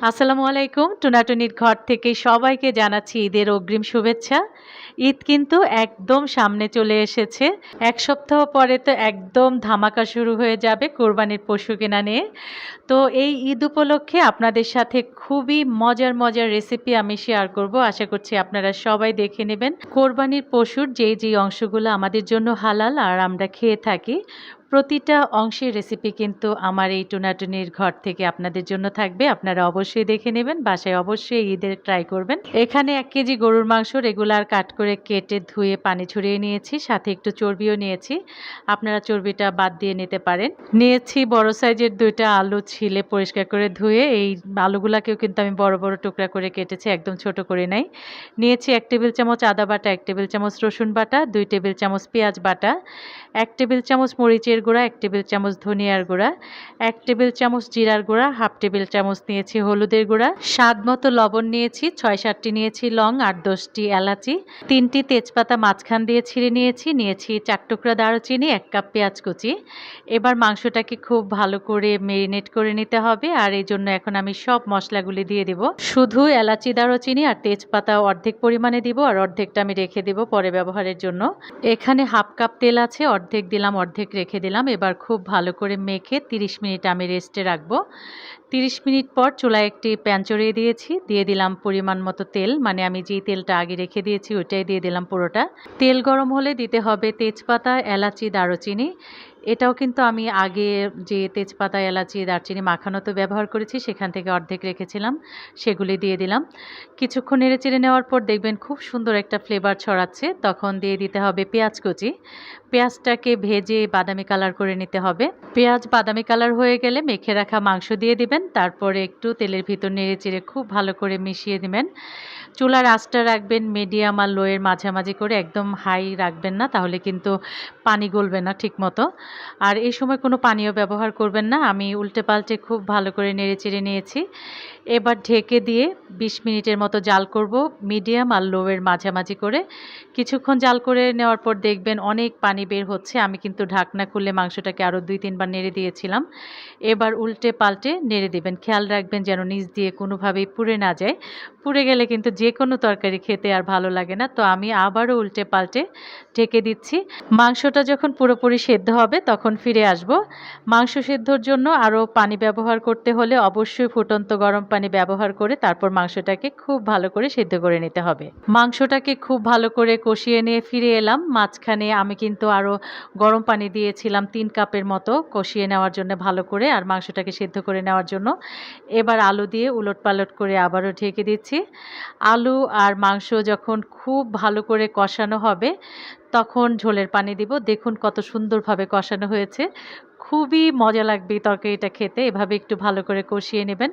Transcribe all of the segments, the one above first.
আসসালামু আলাইকুম। টুনাটুনির ঘর থেকে সবাইকে জানাচ্ছি ঈদের অগ্রিম শুভেচ্ছা। ঈদ কিন্তু একদম সামনে চলে এসেছে। এক সপ্তাহ পরে তো একদম ধামাকা শুরু হয়ে যাবে কোরবানির পশু কেনা নিয়ে। তো এই ঈদ উপলক্ষে আপনাদের সাথে খুবই মজার মজার রেসিপি আমি শেয়ার করব। আশা করছি আপনারা সবাই দেখে নেবেন। কোরবানির পশুর যেই যেই অংশগুলো আমাদের জন্য হালাল আর আমরা খেয়ে থাকি, প্রতিটা অংশের রেসিপি কিন্তু আমার এই টুনাটুনির ঘর থেকে আপনাদের জন্য থাকবে। আপনারা অবশ্যই দেখে নেবেন, বাসায় অবশ্যই ঈদের ট্রাই করবেন। এখানে এক কেজি গরুর মাংস রেগুলার কাট করে কেটে ধুয়ে পানি ছড়িয়ে নিয়েছি, সাথে একটু চর্বিও নিয়েছি। আপনারা চর্বিটা বাদ দিয়ে নিতে পারেন। নিয়েছি বড় সাইজের দুইটা আলু ছিলে পরিষ্কার করে ধুয়ে এই আলুগুলাকেও কিন্তু আমি বড় বড় টুকরা করে কেটেছি, একদম ছোট করে নাই। নিয়েছি এক টেবিল চামচ আদা বাটা, এক টেবিল চামচ রসুন বাটা, দুই টেবিল চামচ পেঁয়াজ বাটা, এক টেবিল চামচ মরিচের গুঁড়া, এক টেবিল চামচ ধনিয়ার গুঁড়া, এক টেবিল চামচ জিরার গুঁড়া, হাফ টেবিল চামচ নিয়েছি হলুদের গুঁড়া। স্বাদ মতো লবণ নিয়েছি, ছয় সাতটি নিয়েছি লং আট দশটি এলাচি। তিনটি তেজপাতা মাঝখান দিয়ে ছিঁড়ে নিয়েছি নিয়েছি চার টুকরা দারুচিনি, এক কাপ পেঁয়াজ কুচি। এবার মাংসটাকে খুব ভালো করে মেরিনেট করে নিতে হবে, আর এই জন্য এখন আমি সব মশলাগুলি দিয়ে দিব। শুধু এলাচি, দারুচিনি আর তেজপাতা অর্ধেক পরিমাণে দিব, আর অর্ধেকটা আমি রেখে দিব পরে ব্যবহারের জন্য। এখানে হাফ কাপ তেল আছে, অর্ধেক দিলাম, অর্ধেক রেখে দিলাম। এবার খুব ভালো করে মেখে 30 মিনিট আমি রেস্টে রাখব। 30 মিনিট পর চুলায় একটি প্যান চড়িয়ে দিয়েছি, দিয়ে দিলাম পরিমাণ মতো তেল মানে আমি যেই তেলটা আগে রেখে দিয়েছি ওইটাই দিয়ে দিলাম পুরোটা। তেল গরম হলে দিতে হবে তেজপাতা, এলাচি, দারুচিনি। এটাও কিন্তু আমি আগে যে তেজপাতা, এলাচি, দারচিনি মাখানো তো ব্যবহার করেছি, সেখান থেকে অর্ধেক রেখেছিলাম, সেগুলি দিয়ে দিলাম। কিছুক্ষণ নেড়ে চেড়ে নেওয়ার পর দেখবেন খুব সুন্দর একটা ফ্লেভার ছড়াচ্ছে, তখন দিয়ে দিতে হবে পেঁয়াজ কুচি। পেঁয়াজটাকে ভেজে বাদামি কালার করে নিতে হবে। পেঁয়াজ বাদামি কালার হয়ে গেলে মেখে রাখা মাংস দিয়ে দিবেন, তারপরে একটু তেলের ভিতর নেড়ে চেড়ে খুব ভালো করে মিশিয়ে দিবেন। চুলার আঁচটা রাখবেন মিডিয়াম আর লোয়ের মাঝামাঝি করে, একদম হাই রাখবেন না, তাহলে কিন্তু পানি গলবে না ঠিক মতো আর এই সময় কোনো পানীয় ব্যবহার করবেন না। আমি উল্টে পাল্টে খুব ভালো করে নেড়ে চেড়ে নিয়েছি। এবার ঢেকে দিয়ে ২০ মিনিটের মতো জাল করব, মিডিয়াম আর লোয়ের মাঝামাঝি করে। কিছুক্ষণ জাল করে নেওয়ার পর দেখবেন অনেক পানি বের হচ্ছে। আমি কিন্তু ঢাকনা খুলে মাংসটাকে আরও দুই তিনবার নেড়ে দিয়েছিলাম। এবার উল্টে পাল্টে নেড়ে দেবেন। খেয়াল রাখবেন যেন নিচ দিয়ে কোনোভাবেই পুড়ে না যায়। পুড়ে গেলে কিন্তু যে কোনো তরকারি খেতে আর ভালো লাগে না। তো আমি আবারও উল্টে পাল্টে ঢেকে দিচ্ছি। মাংসটা যখন পুরোপুরি সেদ্ধ হবে তখন ফিরে আসব। মাংস সেদ্ধর জন্য আরও পানি ব্যবহার করতে হলে অবশ্যই ফুটন্ত গরম পানি ব্যবহার করে তারপর মাংসটাকে খুব ভালো করে সেদ্ধ করে নিতে হবে। মাংসটাকে খুব ভালো করে কষিয়ে নিয়ে ফিরে এলাম। মাঝখানে আমি কিন্তু আরও গরম পানি দিয়েছিলাম তিন কাপের মতো কষিয়ে নেওয়ার জন্য ভালো করে আর মাংসটাকে সেদ্ধ করে নেওয়ার জন্য। এবার আলু দিয়ে উলট পালট করে আবারও ঢেকে দিচ্ছি। আলু আর মাংস যখন খুব ভালো করে কষানো হবে, তখন ঝোলের পানি দিব। দেখুন কত সুন্দরভাবে কষানো হয়েছে। খুবই মজা লাগবে তরকারিটা খেতে। এভাবে একটু ভালো করে কষিয়ে নেবেন।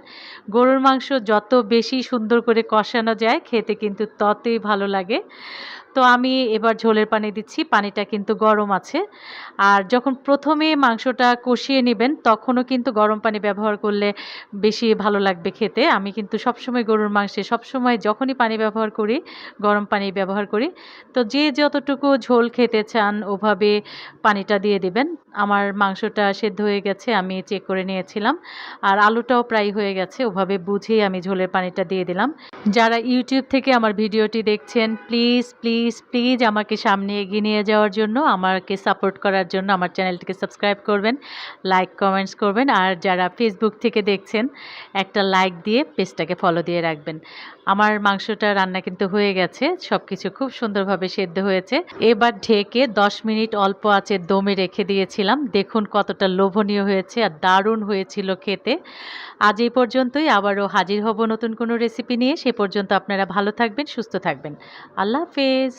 গরুর মাংস যত বেশি সুন্দর করে কষানো যায়, খেতে কিন্তু ততই ভালো লাগে। তো আমি এবার ঝোলের পানি দিচ্ছি, পানিটা কিন্তু গরম আছে। আর যখন প্রথমে মাংসটা কষিয়ে নেবেন, তখনও কিন্তু গরম পানি ব্যবহার করলে বেশি ভালো লাগবে খেতে। আমি কিন্তু সবসময় গরুর মাংসে সবসময় যখনই পানি ব্যবহার করি, গরম পানি ব্যবহার করি। তো যে যতটুকু ঝোল খেতে চান, ওভাবে পানিটা দিয়ে দিবেন। আমার মাংসটা সেদ্ধ হয়ে গেছে, আমি চেক করে নিয়েছিলাম। আর আলুটাও প্রায় হয়ে গেছে, ওভাবে বুঝেই আমি ঝোলের পানিটা দিয়ে দিলাম। যারা ইউটিউব থেকে আমার ভিডিওটি দেখছেন, প্লিজ প্লিজ প্লিজ প্লিজ আমাকে সামনে এগিয়ে নিয়ে যাওয়ার জন্য, আমাকে সাপোর্ট করার জন্য আমার চ্যানেলটিকে সাবস্ক্রাইব করবেন লাইক কমেন্টস করবেন, আর যারা ফেসবুক থেকে দেখছেন, একটা লাইক দিয়ে পেজটাকে ফলো দিয়ে রাখবেন। আমার মাংসটা রান্না কিন্তু হয়ে গেছে সব কিছু খুব সুন্দরভাবে সেদ্ধ হয়েছে। এবার ঢেকে দশ মিনিট অল্প আছে দমে রেখে দিয়েছিলাম। দেখুন কতটা লোভনীয় হয়েছে আর দারুণ হয়েছিল খেতে। আজ এই পর্যন্তই, আবারও হাজির হব নতুন কোনো রেসিপি নিয়ে। সে পর্যন্ত আপনারা ভালো থাকবেন, সুস্থ থাকবেন। আল্লাহ হাফেজ।